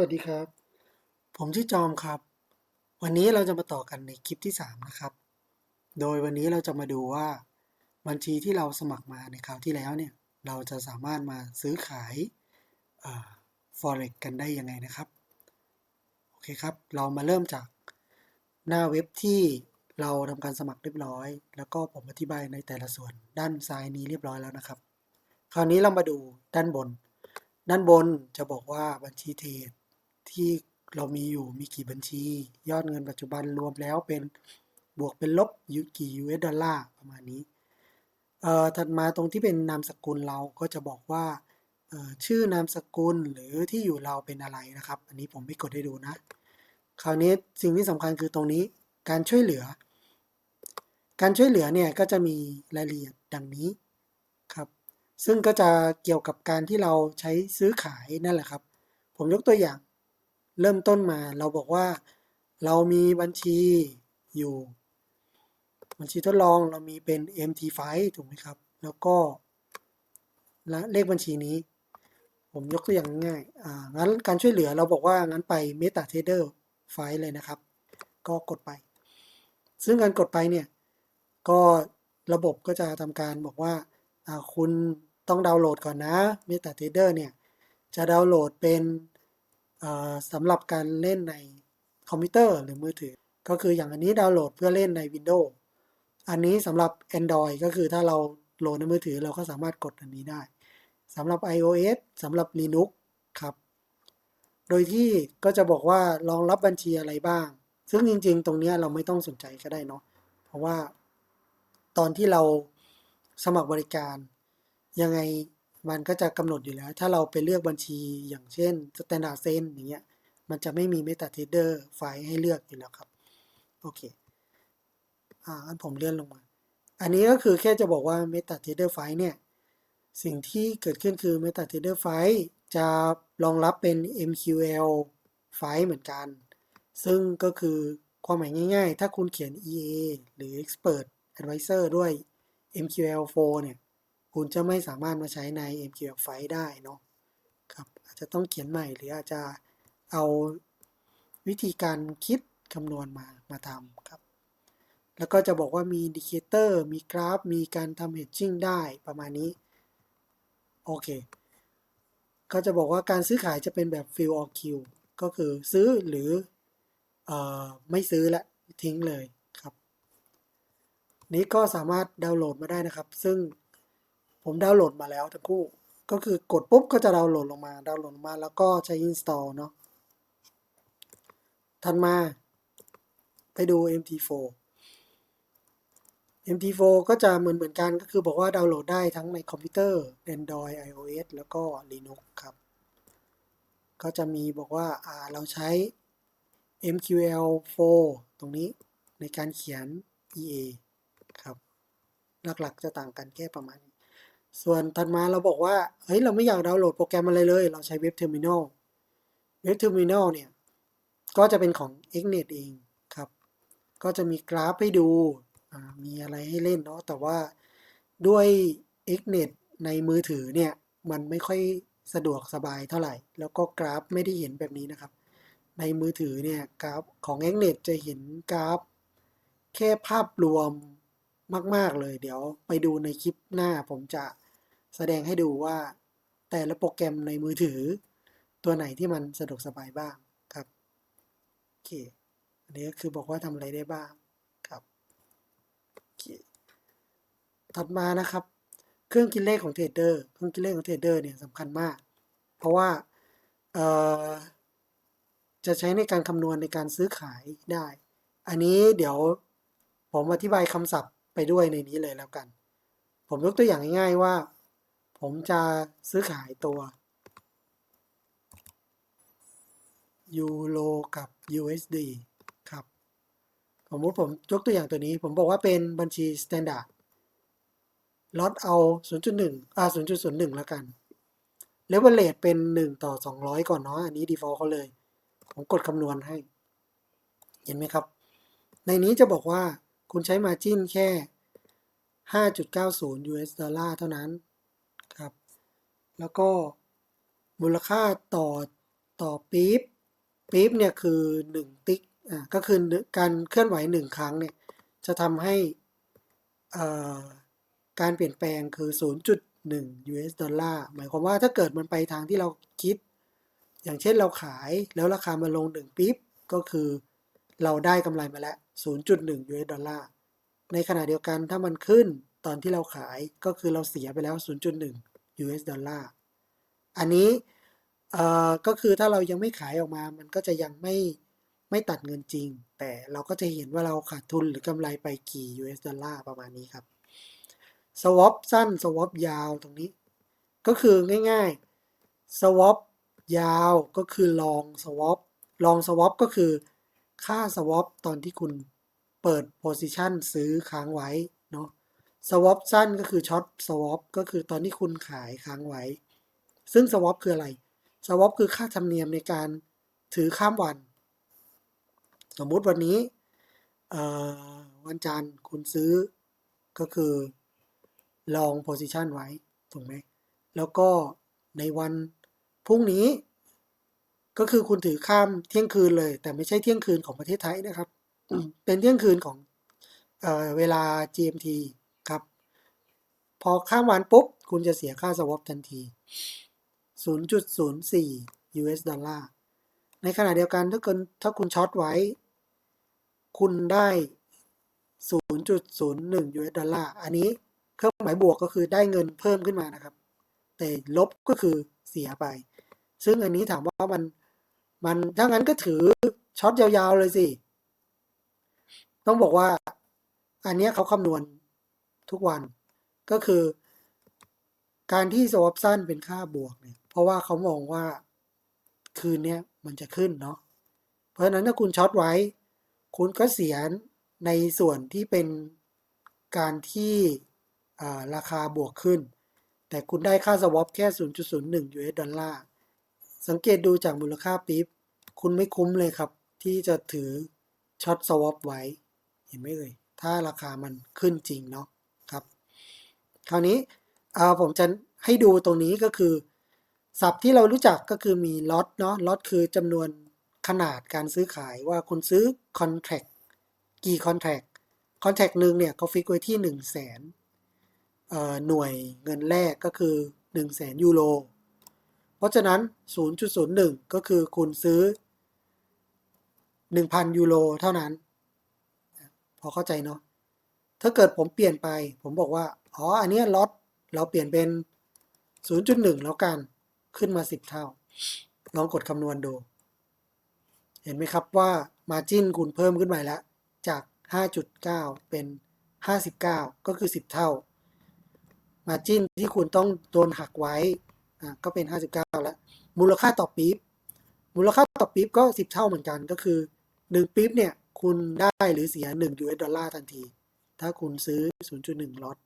วัสดีครับ ผมชื่อจอมครับ วันนี้เราจะมาต่อกันในคลิปที่ 3 นะครับ โดยวันนี้เราจะมาดูว่าบัญชีที่เราสมัครมาในคราวที่แล้วเนี่ย เราจะสามารถมาซื้อขายเอ่อ forex กันได้ยังไงนะครับ โอเคครับ เรามาเริ่มจากหน้าเว็บที่เราทำการสมัครเรียบร้อย แล้วก็ผมอธิบายในแต่ละส่วนด้านซ้ายนี้เรียบร้อยแล้วนะครับ คราวนี้เรามาดูด้านบนด้านบนจะบอกว่าบัญชีเทรด ที่เรามีอยู่มีกี่บัญชี ยอดเงินปัจจุบันรวมแล้วเป็นบวกเป็นลบยูกี่ US ดอลลาร์ประมาณนี้เอ่อถัดมาตรงที่เป็นนามสกุลเราก็จะบอกว่าเอ่อชื่อนามสกุลหรือที่อยู่เราเป็นอะไรนะครับ อันนี้ผมไม่กดให้ดูนะ คราวนี้สิ่งที่สำคัญคือตรงนี้การช่วยเหลือ การช่วยเหลือเนี่ยก็จะมีรายละเอียดดังนี้ครับ ซึ่งก็จะเกี่ยวกับการที่เราใช้ซื้อขายนั่นแหละครับ ผมยกตัวอย่าง เริ่มต้นมา เราบอกว่า เรามีบัญชีอยู่ บัญชีทดลองเรามีเป็น MT5 ถูกไหมครับ แล้วก็และเลขบัญชีนี้ ผมยกตัวอย่างง่ายอ่างั้นการช่วยเหลือเราบอกว่างั้นไป MetaTrader ไฟล์เลยนะครับ ก็กดไป ซึ่งการกดไปเนี่ย ก็ระบบก็จะทำการบอกว่าคุณต้องดาวน์โหลดก่อนนะ MetaTrader เนี่ย จะดาวน์โหลดเป็น สำหรับการเล่นในคอมพิวเตอร์หรือมือถือ ก็คืออย่างอันนี้ดาวน์โหลดเพื่อเล่นใน Windows อันนี้สำหรับ Android ก็คือถ้าเราโหลดในมือถือเราก็สามารถกดอันนี้ได้สำหรับ iOS สำหรับ Linux ครับ โดยที่ก็จะบอกว่ารองรับบัญชีอะไรบ้าง ซึ่งจริง ๆ ตรงนี้เราไม่ต้องสนใจก็ได้เนาะ เพราะว่าตอนที่เราสมัครบริการยังไง มันก็จะกำหนดอยู่แล้ว ถ้าเราไปเลือกบัญชีอย่างเช่น Standard Sen อย่างเงี้ยมันจะไม่มี MetaTrader ไฟล์ให้เลือกอยู่แล้วครับ โอเค อ่าอันผมเลื่อนลงมา อันนี้ก็คือแค่จะบอกว่า MetaTrader ไฟล์เนี่ย สิ่งที่เกิดขึ้นคือ MetaTrader ไฟล์จะรองรับเป็น MQL ไฟล์เหมือนกัน ซึ่งก็คือความหมายง่ายๆ ถ้าคุณเขียน EA หรือ Expert Advisor ด้วย MQL4 เนี่ย คุณจะไม่สามารถมาใช้ใน MQL ไฟได้เนาะครับอาจจะต้องเขียนใหม่หรืออาจจะเอาวิธีการคิดคำนวณมามาทำครับ แล้วก็จะบอกว่ามีอินดิเคเตอร์มีกราฟ มีการทำ hedging ได้ประมาณนี้ โอเค ก็จะบอกว่าการซื้อขายจะเป็นแบบ fill or kill ก็คือซื้อหรืออไม่ซื้อและทิ้งเลยครับ นี้ก็สามารถดาวน์โหลดมาได้นะครับ ซึ่ง ผมดาวน์โหลดมาแล้วทั้งคู่ ก็คือกดปุ๊บก็จะดาวน์โหลดลงมา ดาวน์โหลดลงมาแล้วก็ใช้ install เนาะถัดมา ไปดู MT4 MT4 ก็จะเหมือนเหมือนกันก็คือบอกว่าดาวน์โหลดได้ทั้งในคอมพิวเตอร์ Android iOS แล้วก็ Linux ครับ ก็จะมีบอกว่าอ่าเราใช้ MQL4 ตรงนี้ในการเขียน EA ครับ หลักๆจะต่างกันแค่ประมาณ ส่วนถัดมาเราบอกว่า เฮ้ย เราไม่อยากดาวน์โหลดโปรแกรมอะไรเลย เราใช้เว็บเทอร์มินอลเว็บเทอร์มินอลเนี่ย ก็จะเป็นของ Xnet เองครับ ก็จะมีกราฟให้ดู มีอะไรให้เล่นเนาะ แต่ว่าด้วย Xnet ในมือถือเนี่ย มันไม่ค่อยสะดวกสบายเท่าไหร่ แล้วก็กราฟไม่ได้เห็นแบบนี้นะครับ ในมือถือเนี่ยกราฟของ Xnet จะเห็นกราฟ แค่ภาพรวมมาก ๆเลย เดี๋ยวไปดูในคลิปหน้าผมจะ แสดงให้ดูว่าแต่ละโปรแกรมในมือถือ ตัวไหนที่มันสะดวกสบายบ้างครับโอเคอันนี้ก็คือบอกว่าทำอะไรได้บ้างครับโอเคถัดมานะครับ เครื่องคิดเลขของเทรดเดอร์เครื่องคิดเลขของเทรดเดอร์เนี่ยสำคัญมาก เพราะว่าเอ่อจะใช้ในการคำนวณในการซื้อขายได้ อันนี้เดี๋ยวผมอธิบายคำศัพท์ไปด้วยในนี้เลยแล้วกัน ผมยกตัวอย่างง่ายๆว่า ผมจะซื้อขายตัว ยูโรกับ USD ครับ สมมติผมยกตัวอย่างตัวนี้ ผมบอกว่าเป็นบัญชี standard ลดเอา 0.1 อ่า 0.01 แล้วกัน leverage เป็น 1 ต่อ 200 ก่อนเนาะ อันนี้ default เขาเลย ผมกดคำนวณให้ เห็นไหมครับ ในนี้จะบอกว่าคุณใช้ margin แค่ 5.90 US ดอลลาร์เท่านั้น แล้วก็มูลค่าต่อต่อปี๊บปี๊บเนี่ยคือหนึ่งติ๊กอ่าก็คือการเคลื่อนไหวหนึ่งครั้งเนี่ยจะทำให้การเปลี่ยนแปลงคือ 0.1 US ดอลลาร์หมายความว่าถ้าเกิดมันไปทางที่เราคิด อย่างเช่นเราขายแล้วราคามาลงหนึ่งปี๊บก็คือเราได้กำไรมาแล้ว 0.1 US ดอลลาร์ในขณะเดียวกันถ้ามันขึ้นตอนที่เราขายก็คือเราเสียไปแล้ว 0.1 US ดอลลาร์อันนี้ก็คือถ้าเรายังไม่ขายออกมา มันก็จะยังไม่ไม่ตัดเงินจริง แต่เราก็จะเห็นว่าเราขาดทุนหรือกำไรไปกี่ US ดอลลาร์ประมาณนี้ครับ swap สั้น swap ยาวตรงนี้ ก็คือง่ายๆ swap ยาวก็คือ long swap long swap ก็คือค่า swap ตอนที่คุณเปิด position ซื้อค้างไว้เนาะ swap สั้นก็คือ short swap ก็คือตอนที่คุณขายค้างไว้ ซึ่ง swap คืออะไร swap คือค่าธรรมเนียมในการถือข้ามวัน สมมุติวันนี้วันจันทร์คุณซื้อก็คือ long position ไว้ถูกไหมแล้วก็ในวันพรุ่งนี้ ก็คือคุณถือข้ามเที่ยงคืนเลย แต่ไม่ใช่เที่ยงคืนของประเทศไทยนะครับ เป็นเที่ยงคืนของเอเวลา GMT พอข้ามวันปุ๊บ คุณจะเสียค่า swap ทันที 0.04 US ดอลลาร์ ในขณะเดียวกันถ้าเกินถ้าคุณช็อตไว้ คุณได้ 0.01 US ดอลลาร์ อันนี้เครื่องหมายบวกก็คือได้เงินเพิ่มขึ้นมานะครับ แต่ลบก็คือเสียไป ซึ่งอันนี้ถามว่ามันมันถ้างั้นก็ถือช็อตยาวๆเลยสิ ต้องบอกว่า อันนี้เขาคำนวณทุกวัน ก็คือ การที่สวอปสั้นเป็นค่าบวกเนี่ยเพราะว่าเขามองว่าคืนนี้มันจะขึ้นเนาะเพราะฉะนั้นถ้าคุณช็อตไว้ คุณก็เสียในส่วนที่เป็นการที่ราคาบวกขึ้น แต่คุณได้ค่าสวอปแค่ 0.01 US ดอลลาร์สังเกตดูจากมูลค่าปี๊บคุณไม่คุ้มเลยครับ ที่จะถือช็อตสวอปไว้ เห็นไหมเอ่ยถ้าราคามันขึ้นจริงเนาะ คราวนี้ผมจะให้ดูตรงนี้ก็คือ ศัพท์ที่เรารู้จักก็คือมีล็อตเนาะล็อตคือจำนวนขนาดการซื้อขายว่าคุณซื้อคอนแท c กี่คอนแท c คอนแท c หนึ่งเนี่ยเขาฟิกไว้ที่1 0 0 0 0แสนหน่วยเงินแรกก็คือ1 0 0 0 0แสนยูโรเพราะฉะนั้น 0.01 ก็คือคุณซื้อ 1,000 ยูโรเท่านั้น พอเข้าใจเนาะถ้าเกิดผมเปลี่ยนไป ผมบอกว่า อ๋อ อันนี้ล็อตเราเปลี่ยนเป็น 0.1 แล้วกัน ขึ้นมา 10 เท่า ลองกดคำนวณดู เห็นไหมครับว่า Margin คุณเพิ่มขึ้นไปแล้ว จาก 5.9 เป็น 59 ก็คือ 10 เท่า Margin ที่คุณต้องโดนหักไว้ก็เป็น 59 แล้ว มูลค่าต่อปี๊บ มูลค่าต่อปี๊บก็ 10 เท่าเหมือนกันก็คือ 1 ปี๊บเนี่ย คุณได้หรือเสีย 1 US ดอลลาร์ทันที ถ้าคุณซื้อ 0.1 ล็อตเอ่อ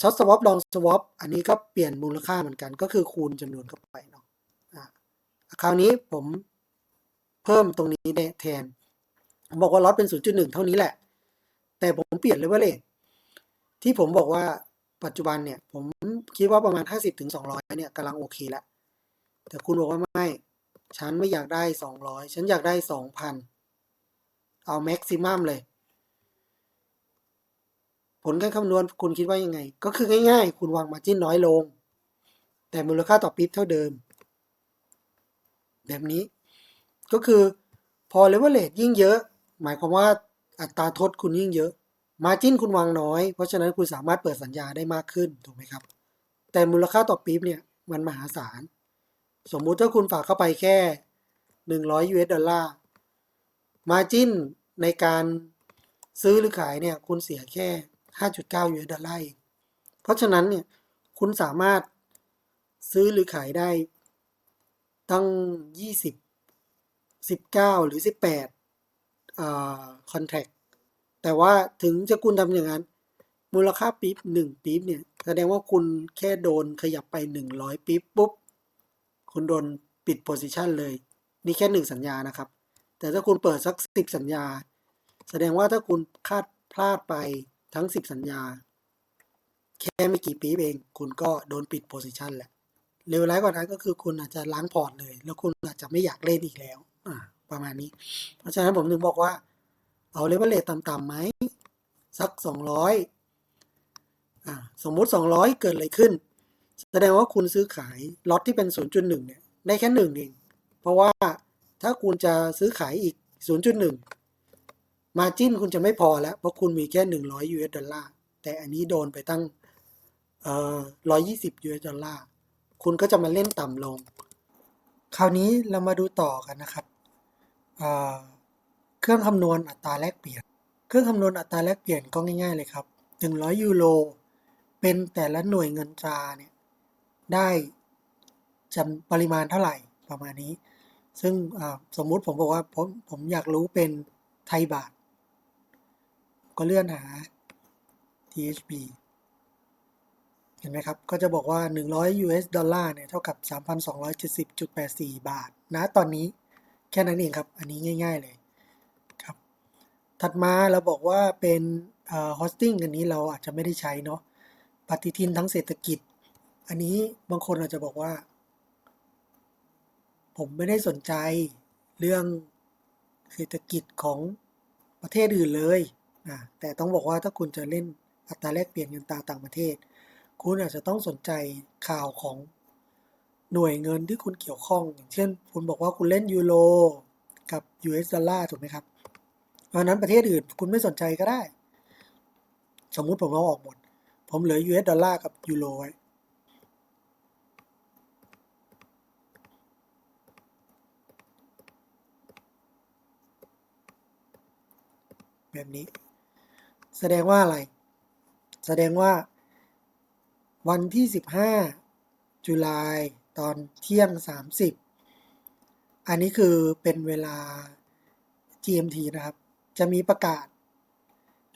ช็อตสวอปลองสวอปอันนี้ก็เปลี่ยนมูลค่าเหมือนกัน ก็คือคูณจำนวนเข้าไปเนาะคราวนี้ผมเพิ่มตรงนี้แทน ผมบอกว่าล็อตเป็น 0.1 เท่านี้แหละ แต่ผมเปลี่ยนเลยว่าเลยที่ผมบอกว่าปัจจุบันเนี่ย ผมคิดว่าประมาณ 50ถึง200 เนี่ยกำลังโอเคแล้ว แต่คุณบอกว่าไม่ ฉันไม่อยากได้ 200 ฉันอยากได้ 2,000 เอาแม็กซิมัมเลย ผลการคำนวณคุณคิดว่ายังไง ก็คือง่ายๆ คุณวางมาจิ้นน้อยลง แต่มูลค่าต่อปี๊บเท่าเดิม แบบนี้ ก็คือพอเลเวลเลทยิ่งเยอะ หมายความว่าอัตราทดคุณยิ่งเยอะ มาจิ้นคุณวางน้อย เพราะฉะนั้นคุณสามารถเปิดสัญญาได้มากขึ้นถูกไหมครับ แต่มูลค่าต่อปี๊บเนี่ยมันมหาศาล สมมุติถ้าคุณฝากเข้าไปแค่ 100 US ดอลลาร์ มาจิ้นในการซื้อหรือขายเนี่ยคุณเสียแค่ 5.9 US ดอลลาร์เองเพราะฉะนั้นเนี่ยคุณสามารถซื้อหรือขายได้ตั้ง 20 19 หรือ 18อ่าคอนแทคแต่ว่าถึงจะคุณทำอย่างนั้น มูลค่าปี๊บ1ปี๊บเนี่ย แสดงว่าคุณแค่โดนขยับไป 100 ปี๊บปุ๊บ คุณโดนปิดโพซิชันเลย นี่แค่หนึ่งสัญญานะครับ แต่ถ้าคุณเปิดสักสิบสัญญา แสดงว่าถ้าคุณคาดพลาดไป ทั้งสิบสัญญา แค่ไม่กี่ปีเอง คุณก็โดนปิดโพซิชันแหละเลวร้ายกว่านั้นก็คือคุณอาจจะล้างพอร์ตเลย แล้วคุณอาจจะไม่อยากเล่นอีกแล้ว อ่า ประมาณนี้ เพราะฉะนั้นผมถึงบอกว่า เอาเลเวลเลทต่ำๆไหมสักสองร้อยอ่า สมมุติสองร้อยเกิดอะไรขึ้น แสดงว่าคุณซื้อขายล็อตที่เป็น 0.1 เนี่ย ได้แค่หนึ่งเอง เพราะว่าถ้าคุณจะซื้อขายอีก 0.1 มาจิ้นคุณจะไม่พอแล้ว เพราะคุณมีแค่ 100 US ดอลลาร์ แต่อันนี้โดนไปตั้งเอ่อ120 US ดอลลาร์ คุณก็จะมาเล่นต่ำลง คราวนี้เรามาดูต่อกันนะครับเอ่อเครื่องคำนวณอัตราแลกเปลี่ยน เครื่องคำนวณอัตราแลกเปลี่ยนก็ง่ายๆเลยครับ 100 ยูโร เป็นแต่ละหน่วยเงินตราเนี่ยได้จำปริมาณเท่าไหร่ประมาณนี้ ซึ่งสมมุติผมบอกว่าผมผมอยากรู้เป็นไทยบาท ก็เลื่อนหา THB เห็นไหมครับ ก็จะบอกว่า 100 US ดอลลาร์เนี่ย เท่ากับ 3,270.84 บาท นะ ตอนนี้แค่นั้นเองครับ อันนี้ง่าย ๆ เลยครับ ถัดมาเราบอกว่าเป็นเอ่อ hosting อันนี้เราอาจจะไม่ได้ใช้เนาะ ปฏิทินทั้งเศรษฐกิจ อันนี้บางคนอาจจะบอกว่า ผมไม่ได้สนใจเรื่องเศรษฐกิจของประเทศอื่นเลย นะแต่ต้องบอกว่าถ้าคุณจะเล่นอัตราแลกเปลี่ยนเงินตราต่างประเทศ คุณอาจจะต้องสนใจข่าวของหน่วยเงินที่คุณเกี่ยวข้อง อย่างเช่น คุณบอกว่าคุณเล่นยูโรกับ US ดอลลาร์ถูกไหมครับเพราะนั้นประเทศอื่นคุณไม่สนใจก็ได้ สมมุติผมเอาออกหมด ผมเหลือ US ดอลลาร์กับยูโรไว้แบบนี้ แสดงว่าอะไร แสดงว่า วันที่ 15 จุลายตอนเที่ยง 30 อันนี้คือเป็นเวลา GMT นะครับ จะมีประกาศ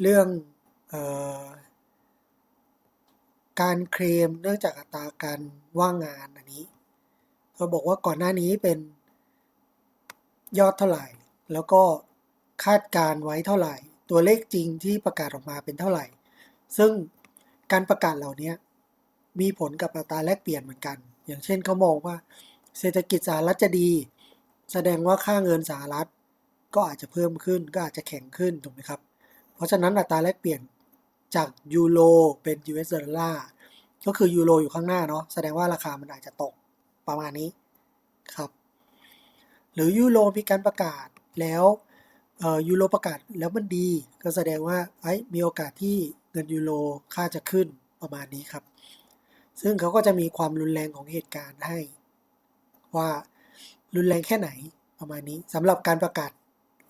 เรื่องออการเคลมเนื่องจากอัตราการว่างงานอันนี้เขาบอกว่าก่อนหน้านี้เป็นยอดเท่าไหร่ แล้วก็คาดการไว้เท่าไหร่ ตัวเลขจริงที่ประกาศออกมาเป็นเท่าไหร่ ซึ่งการประกาศเหล่านี้มีผลกับอัตราแลกเปลี่ยนเหมือนกัน อย่างเช่นเขามองว่า เศรษฐกิจสหรัฐจะดี แสดงว่าค่าเงินสหรัฐ ก็อาจจะเพิ่มขึ้นก็อาจจะแข็งขึ้นถูกไหมครับ เพราะฉะนั้นอัตราแลกเปลี่ยนจากยูโรเป็น US ดอลลาร์ก็คือยูโรอยู่ข้างหน้าเนาะแสดงว่าราคามันอาจจะตกประมาณนี้ครับ หรือยูโรมีการประกาศแล้ว ยูโรประกาศแล้วมันดี ก็แสดงว่าไอ้มีโอกาสที่เงินยูโรค่าจะขึ้นประมาณนี้ครับ ซึ่งเขาก็จะมีความรุนแรงของเหตุการณ์ให้ ว่ารุนแรงแค่ไหนประมาณนี้สำหรับการประกาศ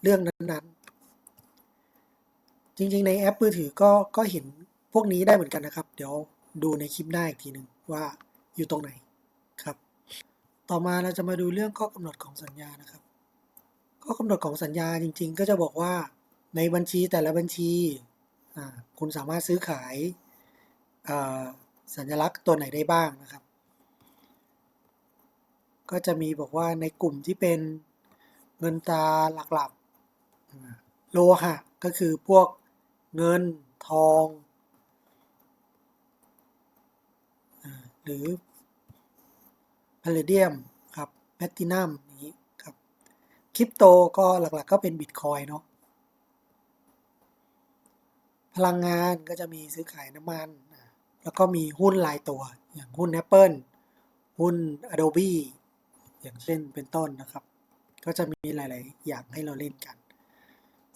เรื่องนั้นๆ จริงๆ ในแอปมือถือก็ก็เห็นพวกนี้ได้เหมือนกันนะครับ เดี๋ยวดูในคลิปหน้าอีกทีหนึ่งว่าอยู่ตรงไหนครับ ต่อมาเราจะมาดูเรื่องข้อกำหนดของสัญญานะครับ ข้อกำหนดของสัญญาจริง ๆ ก็จะบอกว่าในบัญชีแต่ละบัญชีคุณสามารถซื้อขายสัญลักษณ์ตัวไหนได้บ้างนะครับ ก็จะมีบอกว่าในกลุ่มที่เป็นเงินตราหลักๆโลหะก็คือพวกเงินทองอหรือพาเลเดียมครับแพลตินัม คริปโตก็หลักๆก็เป็นบิตคอยเนาะพลังงานก็จะมีซื้อขายน้ำมัน แล้วก็มีหุ้นรายตัว อย่างหุ้น Apple หุ้น Adobe อย่างเช่นเป็นต้นนะครับ ก็จะมีหลาย ๆ อย่างให้เราเล่นกัน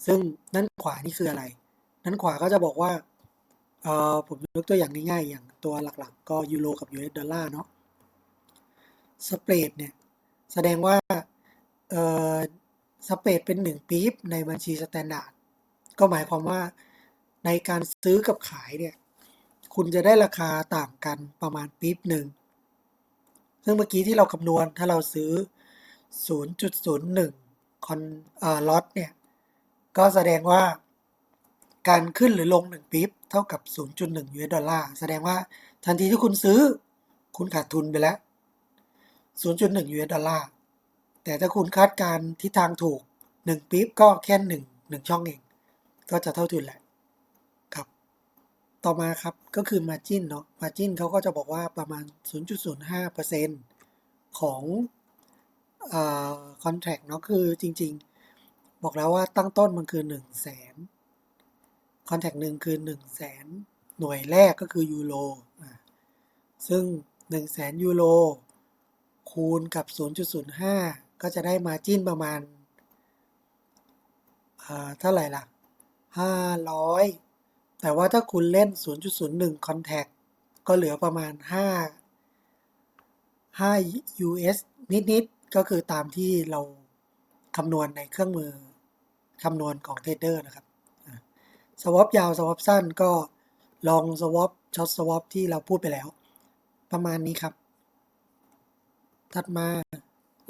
ซึ่งด้นขวานี่คืออะไรด้นขวาก็จะบอกว่าเออผมยกตัวอย่างง่ายๆ อย่างตัวหลัก ๆ ก็ยูโรกับ US ดอลลาร์เนาะสเปรดเนี่ย แสดงว่า เอ่อสเปรดเป็น 1 ปี๊บในบัญชีสแตนดาร์ดก็หมายความว่าในการซื้อกับขายเนี่ย คุณจะได้ราคาต่างกันประมาณปี๊บหนึ่ง ซึ่งเมื่อกี้ที่เราคำนวณถ้าเราซื้อ 0.01 คอนเอ่อล็อตเนี่ย ก็แสดงว่าการขึ้นหรือลง 1 ปี๊บเท่ากับ 0.1 US ดอลลาร์ แสดงว่าทันทีที่คุณซื้อ คุณขาดทุนไปแล้ว 0.1 US ดอลลาร์ แต่ถ้าคุณคาดการณ์ทิศทางถูก 1ปี๊บก็แค่1 1ช่องเอง ก็จะเท่าทุนแหละครับ ต่อมาครับก็คือ margin เนาะ margin เขาก็จะบอกว่าประมาณ 0.05%ของเอ่อ contract เนาะคือจริง ๆ บอกแล้วว่าตั้งต้นมันคือ 1 0 0 0 0แสน contract หนึ่งคือ 1 0 0 0 0แสนหน่วยแรกก็คือยูโรอ่าซึ่ง 1 0 0 0 0แสนยูโรคูณกับ 0.05 ก็จะได้ margin ประมาณอ่าเท่าไหร่ล่ะ 500 แต่ว่าถ้าคุณเล่น 0.01 contact ก็เหลือประมาณ 5 5 US นิด ๆ ก็คือตามที่เราคำนวณในเครื่องมือคำนวณของเทรดเดอร์นะครับสวอปยาวสวอปสั้นก็ลองสวอปช็อตสวอปที่เราพูดไปแล้ว ประมาณนี้ครับ ถัดมา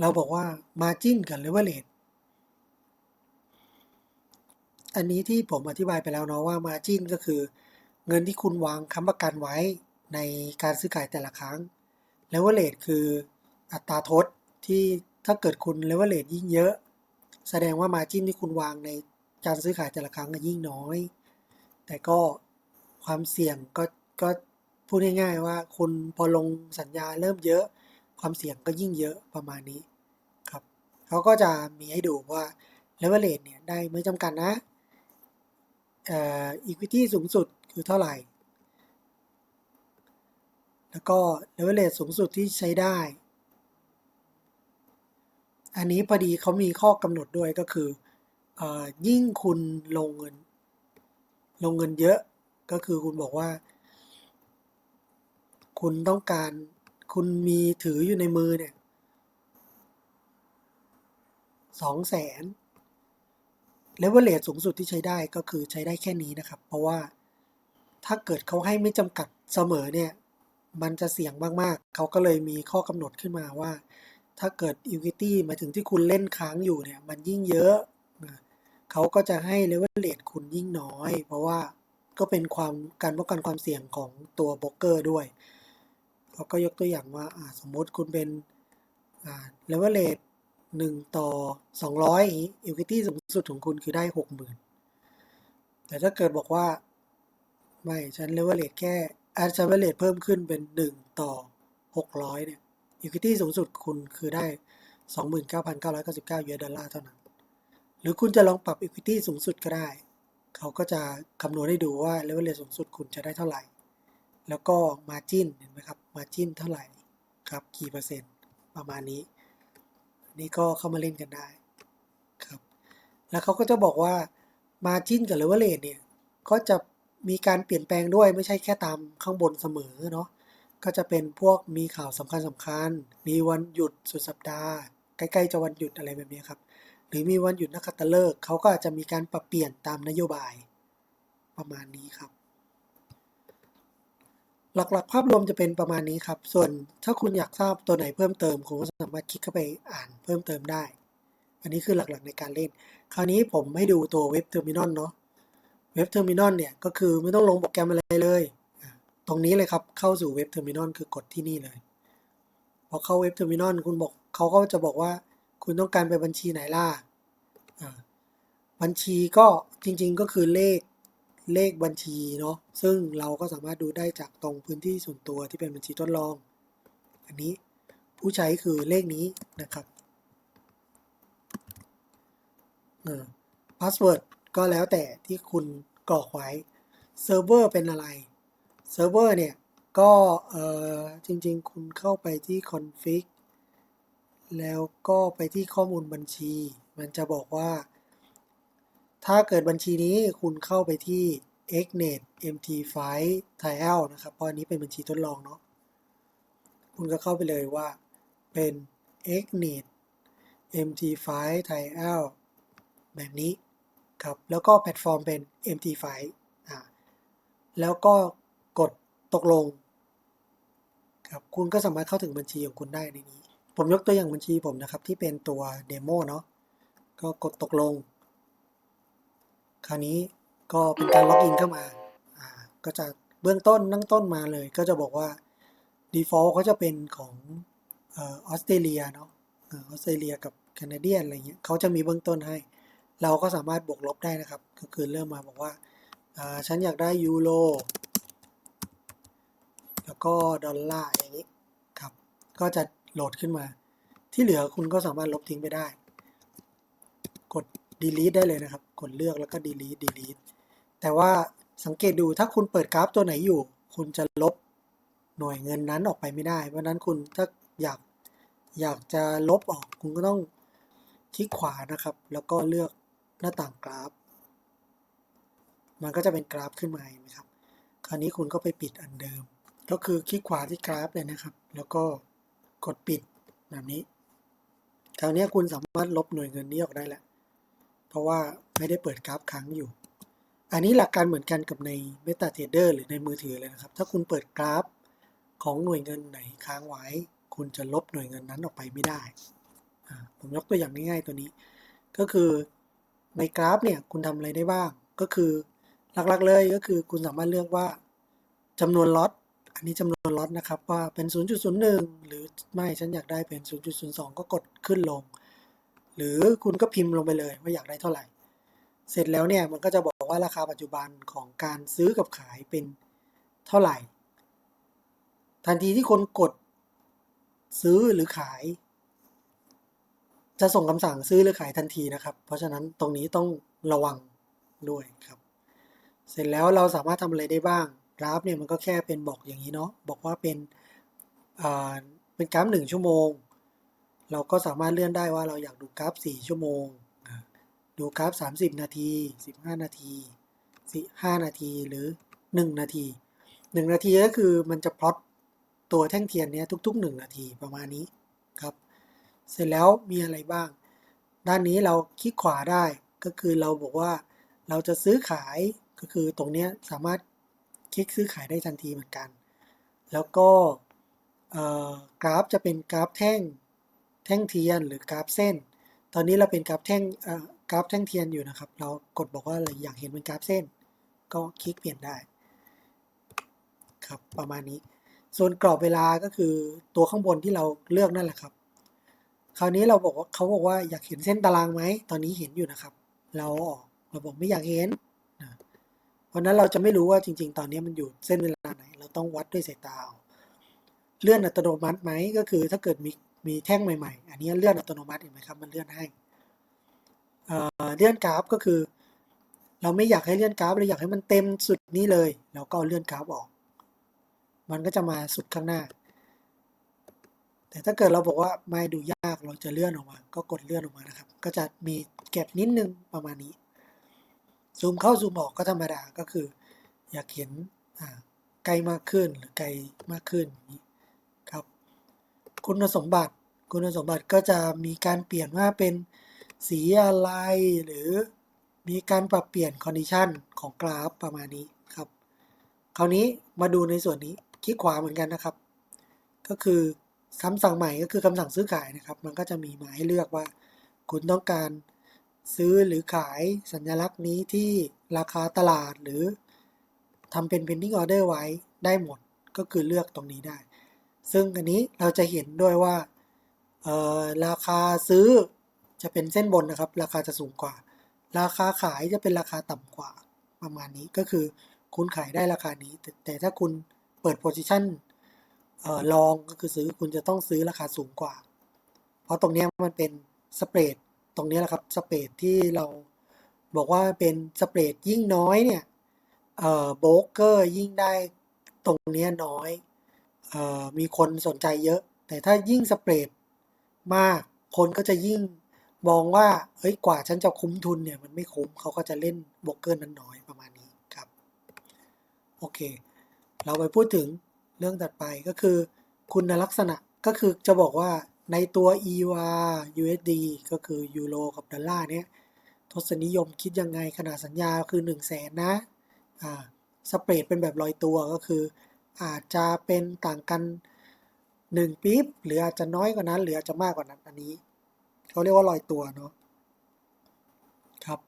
เราบอกว่า Margin กับ Leverage อันนี้ที่ผมอธิบายไปแล้วเนาะว่า Margin ก็คือ เงินที่คุณวางค้ำประกันไว้ในการซื้อขายแต่ละครั้ง Leverage คืออัตราทดที่ถ้าเกิดคุณ Leverage ยิ่งเยอะ แสดงว่า Margin ที่คุณวางในการซื้อขายแต่ละครั้งก็ยิ่งน้อย แต่ก็ความเสี่ยงก็ก็พูดง่ายๆว่าคุณพอลงสัญญาเริ่มเยอะ ความเสี่ยงก็ยิ่งเยอะประมาณนี้ครับเขาก็จะมีให้ดูว่า leverage เนี่ยได้ไม่จำกัดนะเอ่อ equity สูงสุดคือเท่าไหร่ แล้วก็ leverage สูงสุดที่ใช้ได้ อันนี้พอดีเขามีข้อกำหนดด้วยก็คือเอ่อยิ่งคุณลงเงิน ลงเงินเยอะก็คือคุณบอกว่า คุณต้องการ คุณมีถืออยู่ในมือเนี่ยสองแสนเลเวลเลทสูงสุดที่ใช้ได้ก็คือใช้ได้แค่นี้นะครับ เพราะว่าถ้าเกิดเขาให้ไม่จำกัดเสมอเนี่ย มันจะเสี่ยงมากๆ เขาก็เลยมีข้อกำหนดขึ้นมาว่า ถ้าเกิด equity หมาถึงที่คุณเล่นค้างอยู่เนี่ย มันยิ่งเยอะนะเขาก็จะให้เลเวลเลทคุณยิ่งน้อย เพราะว่าก็เป็นความการป้องกันความเสี่ยงของตัวโบรกเกอร์ด้วย เขาก็ยกตัวอย่างว่าสมมติคุณเป็นเลเวลเลทหนึ่งต่อสองร้อยอีควิตี้สูงสุดของคุณคือได้หกหมื่นแต่ถ้าเกิดบอกว่า ไม่ฉันเลเวลเลทแค่อาฉันเลเวลเลทเพิ่มขึ้นเป็นหนึ่งต่อหกร้อยเนี่ยอีควิตี้สูงสุดคุณคือได้สองหมื่นเก้าพันเก้าร้อยเก้าสิบเก้ายูเอสดอลลาร์เท่านั้น หรือคุณจะลองปรับอีควิตี้สูงสุดก็ได้ เขาก็จะคำนวณให้ดูว่าเลเวลเลทสูงสุดคุณจะได้เท่าไหร่ แล้วก็ Margin เห็นไหมครับ Margin เท่าไหร่ครับกี่เปอร์เซ็นต์ประมาณนี้ นี่ก็เข้ามาเล่นกันได้ครับแล้วเขาก็จะบอกว่า Margin กับ Leverage เนี่ยก็จะมีการเปลี่ยนแปลงด้วยไม่ใช่แค่ตามข้างบนเสมอเนาะก็จะเป็นพวกมีข่าวสำคัญสำคัญ มีวันหยุดสุดสัปดาห์ ใกล้ๆจะวันหยุดอะไรแบบนี้ครับ หรือมีวันหยุดนักขัตฤกษ์เขาก็อาจจะมีการปรับเปลี่ยนตามนโยบายประมาณนี้ครับ หลักๆ ภาพรวมจะเป็นประมาณนี้ครับ ส่วนถ้าคุณอยากทราบตัวไหนเพิ่มเติม คุณก็สามารถคลิกเข้าไปอ่านเพิ่มเติมได้ อันนี้คือหลักๆในการเล่น คราวนี้ผมให้ดูตัวเว็บเทอร์มินอลเนาะ เว็บเทอร์มินอลเนี่ยก็คือไม่ต้องลงโปรแกรมอะไรเลย ตรงนี้เลยครับ เข้าสู่เว็บเทอร์มินอลคือกดที่นี่เลย พอเข้าเว็บเทอร์มินอลคุณบอกเขาก็จะบอกว่าคุณต้องการไปบัญชีไหนล่ะ บัญชีก็จริง ๆ ก็คือเลข เลขบัญชีเนาะซึ่งเราก็สามารถดูได้จากตรงพื้นที่ส่วนตัวที่เป็นบัญชีทดลอง อันนี้ผู้ใช้คือเลขนี้นะครับออพาสเวิร์ดก็แล้วแต่ที่คุณกรอกไว้เซิร์ฟเวอร์เป็นอะไรเซิร์ฟเวอร์เนี่ย ก็เออจริงๆ คุณเข้าไปที่ config แล้วก็ไปที่ข้อมูลบัญชี มันจะบอกว่า ถ้าเกิดบัญชีนี้คุณเข้าไปที่ xnet mt5 trial นะครับเพราะอันนี้เป็นบัญชีทดลองเนาะคุณก็เข้าไปเลยว่าเป็น xnet mt5 trial แบบนี้ครับแล้วก็แพลตฟอร์มเป็น mt5 อ่าแล้วก็กดตกลงครับคุณก็สามารถเข้าถึงบัญชีของคุณได้ในนี้ ผมยกตัวอย่างบัญชีผมนะครับที่เป็นตัวเดโมเนาะก็กดตกลง คราวนี้ก็เป็นการล็อกอินเข้ามาอ่าก็จะเบื้องต้นนั่งต้นมาเลย ก็จะบอกว่า default เขาจะเป็นของออสเตรเลียเนาะออสเตรเลียกับแคนาเดียอะไรเงี้ยเขาจะมีเบื้องต้นให้ เราก็สามารถบวกลบได้นะครับ ก็คือเริ่มมาบอกว่าฉันอยากได้ยูโรแล้วก็ดอลลาร์อย่างนี้ครับ ก็จะโหลดขึ้นมา ที่เหลือคุณก็สามารถลบทิ้งไปได้ กด delete ได้เลยนะครับ กดเลือกแล้วก็ delete delete แต่ว่าสังเกตดูถ้าคุณเปิดกราฟตัวไหนอยู่ คุณจะลบหน่วยเงินนั้นออกไปไม่ได้ เพราะนั้นคุณถ้าอยากอยากจะลบออกคุณก็ต้องคลิกขวานะครับ แล้วก็เลือกหน้าต่างกราฟ มันก็จะเป็นกราฟขึ้นมาเห็นไหมครับ คราวนี้คุณก็ไปปิดอันเดิม ก็คือคลิกขวาที่กราฟเลยนะครับ แล้วก็กดปิดแบบนี้คราวนี้คุณสามารถลบหน่วยเงินนี้ออกได้แล้ว เพราะว่าไม่ได้เปิดกราฟค้างอยู่ อันนี้หลักการเหมือนกันกับใน MetaTrader หรือในมือถือเลยนะครับ ถ้าคุณเปิดกราฟของหน่วยเงินไหนค้างไว้ คุณจะลบหน่วยเงินนั้นออกไปไม่ได้ ผมยกตัวอย่างง่ายๆตัวนี้ ก็คือในกราฟเนี่ยคุณทำอะไรได้บ้าง ก็คือหลักๆเลยก็คือคุณสามารถเลือกว่าจำนวนล็อตอันนี้จำนวนล็อตนะครับว่าเป็น 0.01 หรือไม่ฉันอยากได้เป็น 0.02 ก็กดขึ้นลง หรือคุณก็พิมพ์ลงไปเลยว่าอยากได้เท่าไหร่ เสร็จแล้วเนี่ยมันก็จะบอกว่าราคาปัจจุบันของการซื้อกับขายเป็นเท่าไหร่ ทันทีที่คนกดซื้อหรือขาย จะส่งคำสั่งซื้อหรือขายทันทีนะครับ เพราะฉะนั้นตรงนี้ต้องระวังด้วยครับ เสร็จแล้วเราสามารถทำอะไรได้บ้างกราฟเนี่ยมันก็แค่เป็นบอกอย่างนี้เนาะบอกว่าเป็นเป็นกราฟหนึ่งชั่วโมง เราก็สามารถเลื่อนได้ว่าเราอยากดูกราฟสี่ชั่วโมง ดูกราฟ 30 นาที 15 นาที5นาทีหรือ 1 นาที 1 นาทีก็คือมันจะพลอตตัวแท่งเทียนนี้ทุก ๆ 1 นาทีประมาณนี้ครับ เสร็จแล้วมีอะไรบ้าง ด้านนี้เราคลิกขวาได้ก็คือเราบอกว่าเราจะซื้อขายก็คือตรงนี้สามารถคลิกซื้อขายได้ทันทีเหมือนกัน แล้วก็กราฟจะเป็นกราฟแท่ง แท่งเทียนหรือกราฟเส้น ตอนนี้เราเป็นกราฟแท่งกราฟแท่งเทียนอยู่นะครับ เรากดบอกว่าเราอยากเห็นเป็นกราฟเส้น ก็คลิกเปลี่ยนได้ครับประมาณนี้ ส่วนกรอบเวลาก็คือตัวข้างบนที่เราเลือกนั่นแหละครับ คราวนี้เราบอกว่าเขาบอกว่าอยากเห็นเส้นตารางไหมตอนนี้เห็นอยู่นะครับ เราออกเราบอกไม่อยากเห็นเพราะนั้นเราจะไม่รู้ว่าจริง ๆ ตอนนี้มันอยู่เส้นเวลาไหน เราต้องวัดด้วยสายตาเลื่อนอัตโนมัติไหมก็คือถ้าเกิดมี มีแท่งใหม่ๆ อันนี้เลื่อนอัตโนมัติเห็นไหมครับ มันเลื่อนให้เลื่อนกราฟก็คือ เราไม่อยากให้เลื่อนกราฟเราอยากให้มันเต็มสุดนี้เลยเราก็เลื่อนกราฟออก มันก็จะมาสุดข้างหน้า แต่ถ้าเกิดเราบอกว่าไม่ดูยากเราจะเลื่อนออกมา ก็กดเลื่อนออกมานะครับ ก็จะมีเก็บนิดนึงประมาณนี้ ซูมเข้าซูมออกก็ธรรมดาก็คือ อยากเห็นไกลมากขึ้นหรือไกลมากขึ้นครับ คุณสมบัติ คุณสมบัติก็จะมีการเปลี่ยนว่าเป็นสีอะไรหรือมีการปรับเปลี่ยนคอนดิชันของกราฟประมาณนี้ครับ คราวนี้มาดูในส่วนนี้คลิกขวาเหมือนกันนะครับ ก็คือคำสั่งใหม่ก็คือคำสั่งซื้อขายนะครับ มันก็จะมีมาให้เลือกว่า คุณต้องการซื้อหรือขายสัญลักษณ์นี้ที่ราคาตลาดหรือทำเป็น pending order ไว้ได้หมดก็คือเลือกตรงนี้ได้ ซึ่งอันนี้เราจะเห็นด้วยว่าราคาซื้อจะเป็นเส้นบนนะครับ ราคาจะสูงกว่า ราคาขายจะเป็นราคาต่ำกว่าประมาณนี้ก็คือคุณขายได้ราคานี้ แต่แต่ถ้าคุณเปิด position เอ่อลองก็คือซื้อคุณจะต้องซื้อราคาสูงกว่า เพราะตรงนี้มันเป็นสเปรดตรงนี้แหละครับสเปรดที่เราบอกว่าเป็นสเปรดยิ่งน้อยเนี่ยเอ่อโบรกเกอร์ยิ่งได้ตรงนี้น้อย มีคนสนใจเยอะ แต่ถ้ายิ่งสเปรดมาก คนก็จะยิ่งมองว่าเฮ้ยกว่าฉันจะคุ้มทุนเนี่ยมันไม่คุ้มเขาก็จะเล่นโบรกเกอร์นั้นน้อยประมาณนี้ครับโอเค เราไปพูดถึงเรื่องถัดไปก็คือ คุณลักษณะก็คือจะบอกว่าในตัว EVA USD ก็คือยูโรกับดอลลาร์เนี้ยทศนิยมคิดยังไงขนาดสัญญาคือ 1 0 0 0 0แสนนะอ่าสเปรดเป็นแบบลอยตัวก็คือ อาจจะเป็นต่างกัน 1ปี๊บหรืออาจจะน้อยกว่านั้น หรืออาจจะมากกว่านั้นอันนี้เขาเรียกว่าลอยตัวเนาะครับ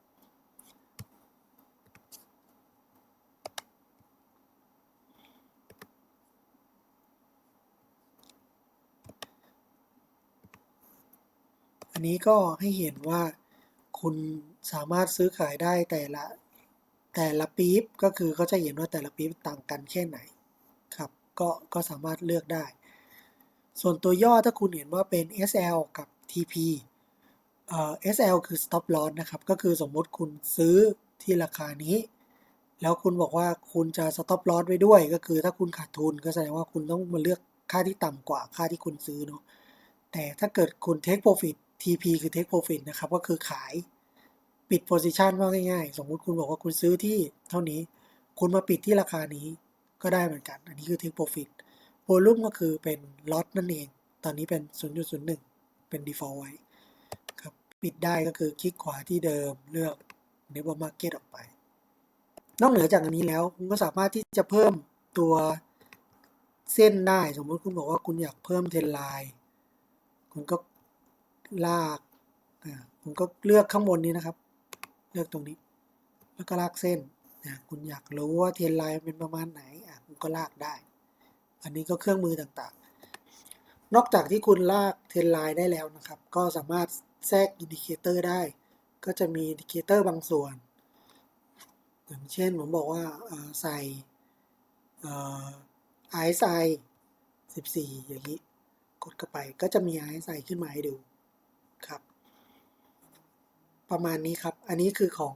อันนี้ก็ให้เห็นว่าคุณสามารถซื้อขายได้แต่ละแต่ละปี๊บก็คือเขาจะเห็นว่าแต่ละปี๊บต่างกันแค่ไหน ก็ก็สามารถเลือกได้ ส่วนตัวย่อถ้าคุณเห็นว่าเป็น SL กับ TP เอ่อ SL คือ stop loss นะครับ ก็คือสมมุติคุณซื้อที่ราคานี้ แล้วคุณบอกว่าคุณจะ stop loss ไว้ด้วย ก็คือถ้าคุณขาดทุนก็แสดงว่าคุณต้องมาเลือกค่าที่ต่ำกว่าค่าที่คุณซื้อเนาะ แต่ถ้าเกิดคุณ take profit TP คือ take profit นะครับ ก็คือขายปิด position ว่าง่ายๆ สมมุติคุณบอกว่าคุณซื้อที่เท่านี้ คุณมาปิดที่ราคานี้ ก็ได้เหมือนกัน อันนี้คือ take profit volume ก็คือเป็น lot นั่นเอง ตอนนี้เป็น 0.01 เป็น default ไว้ครับปิดได้ก็คือคลิกขวาที่เดิมเลือก never market ออกไป นอกเหนือจากอันนี้แล้ว คุณก็สามารถที่จะเพิ่มตัวเส้นได้ สมมติคุณบอกว่าคุณอยากเพิ่มเทรนไลน์คุณก็ลากอ่าคุณก็เลือกข้างบนนี้นะครับ เลือกตรงนี้ แล้วก็ลากเส้นนะคุณอยากรู้ว่าเทรนไลน์เป็นประมาณไหน คุณก็ลากได้ อันนี้ก็เครื่องมือต่างๆ นอกจากที่คุณลากเทรนไลน์ได้แล้วนะครับ ก็สามารถแทรกอินดิเคเตอร์ได้ ก็จะมีอินดิเคเตอร์บางส่วน อย่างเช่นผมบอกว่าใส่ไอซ์ไอ14 อย่างนี้ กดเข้าไปก็จะมีไอซ์ไอขึ้นมาให้ดูครับ ประมาณนี้ครับ อันนี้คือของ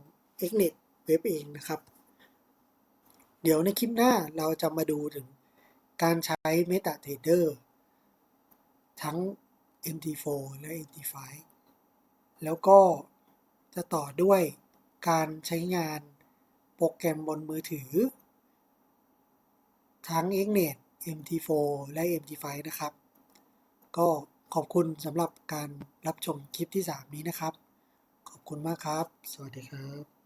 Xnet Web เองนะครับ เดี๋ยวในคลิปหน้าเราจะมาดูถึงการใช้ MetaTrader ทั้ง MT4 และ MT5 แล้วก็จะต่อด้วยการใช้งานโปรแกรมบนมือถือ ทั้ง Xnet MT4 และ MT5 นะครับ ก็ขอบคุณสำหรับการรับชมคลิปที่ 3 นี้นะครับ ขอบคุณมากครับ สวัสดีครับ